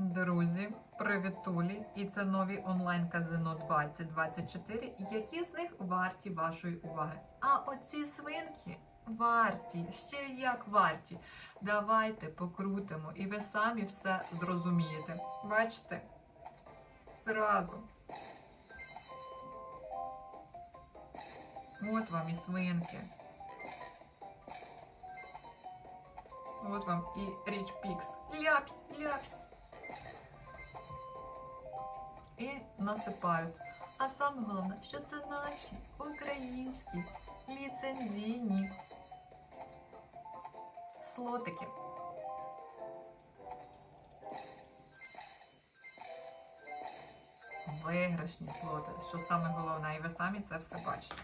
Друзі, привітулі! І це нові онлайн-казино 2024. Які з них варті вашої уваги? А оці свинки варті, ще як варті. Давайте покрутимо, і ви самі все зрозумієте. Бачите? Зразу. От вам і свинки. От вам і Річ Пікс. Ляпсь, ляпсь. І насипають. А саме головне, що це наші українські ліцензійні слотики. Виграшні слоти, що саме головне, і ви самі це все бачите.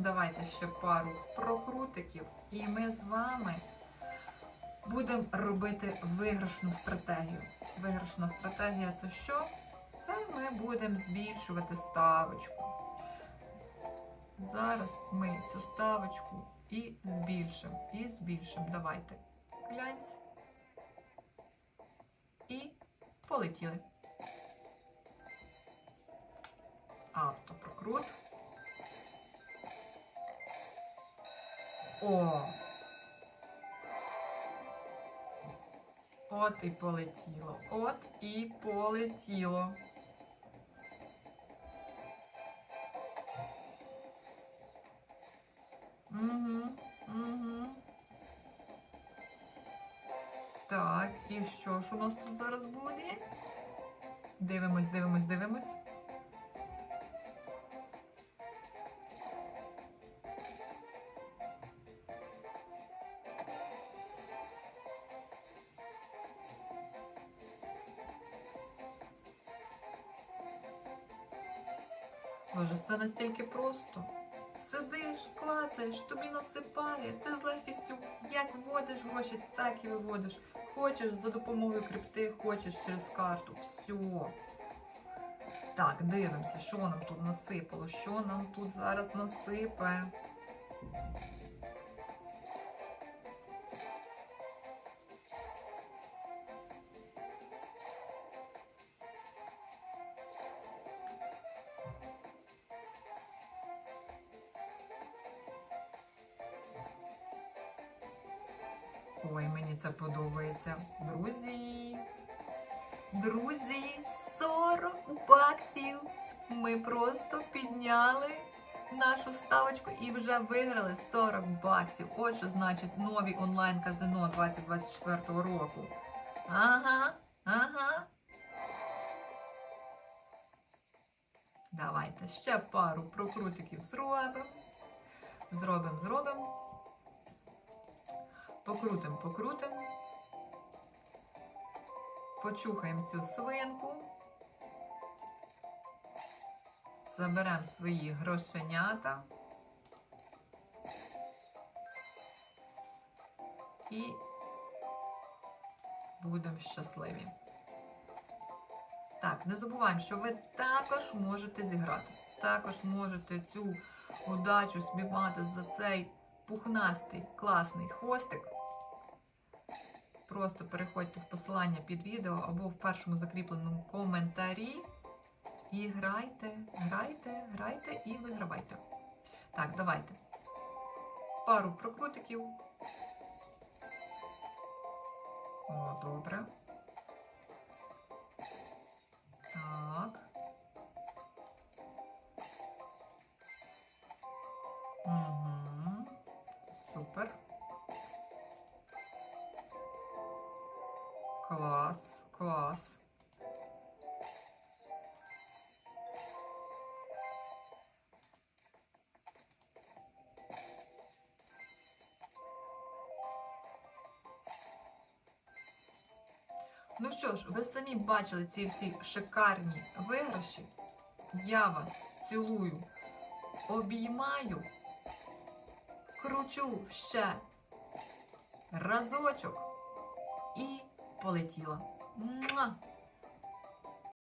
Давайте ще пару прокрутиків, і ми з вами будемо робити виграшну стратегію. Виграшна стратегія це що? Це ми будемо збільшувати ставочку. Зараз ми цю ставочку і збільшимо, і збільшимо. Давайте. Гляньте. І полетіли. Автопрокрут. О! От і полетіло. От і полетіло. Угу, угу. Так, і що ж у нас тут зараз буде? Дивимось, дивимось, дивимось. Боже, все настільки просто. Сидиш, клацаєш, тобі насипає, ти з легкістю як вводиш гроші, так і виводиш. Хочеш за допомогою крипти, хочеш через карту. Все. Так, дивимося, що нам тут насипало, що нам тут зараз насипе. Ой, мені це подобається. Друзі. Друзі, 40 баксів. Ми просто підняли нашу ставочку і вже виграли 40 баксів. От що значить нові онлайн-казино 2024 року. Ага, ага. Давайте ще пару прокрутиків зробимо. Зробимо, зробимо. Покрутим, покрутим. Почухаємо цю свинку. Заберемо свої грошенята. І будемо щасливі. Так, не забуваємо, що ви також можете зіграти. Також можете цю удачу спіймати за цей пухнастий класний хвостик. Просто переходьте в посилання під відео або в першому закріпленому коментарі. І грайте, грайте, грайте і вигравайте. Так, давайте. Пару прокрутиків. О, добре. Супер. Клас, клас. Ну що ж, ви самі бачили ці всі шикарні виграші. Я вас цілую, обіймаю, кручу ще разочок і полетіла. Муа!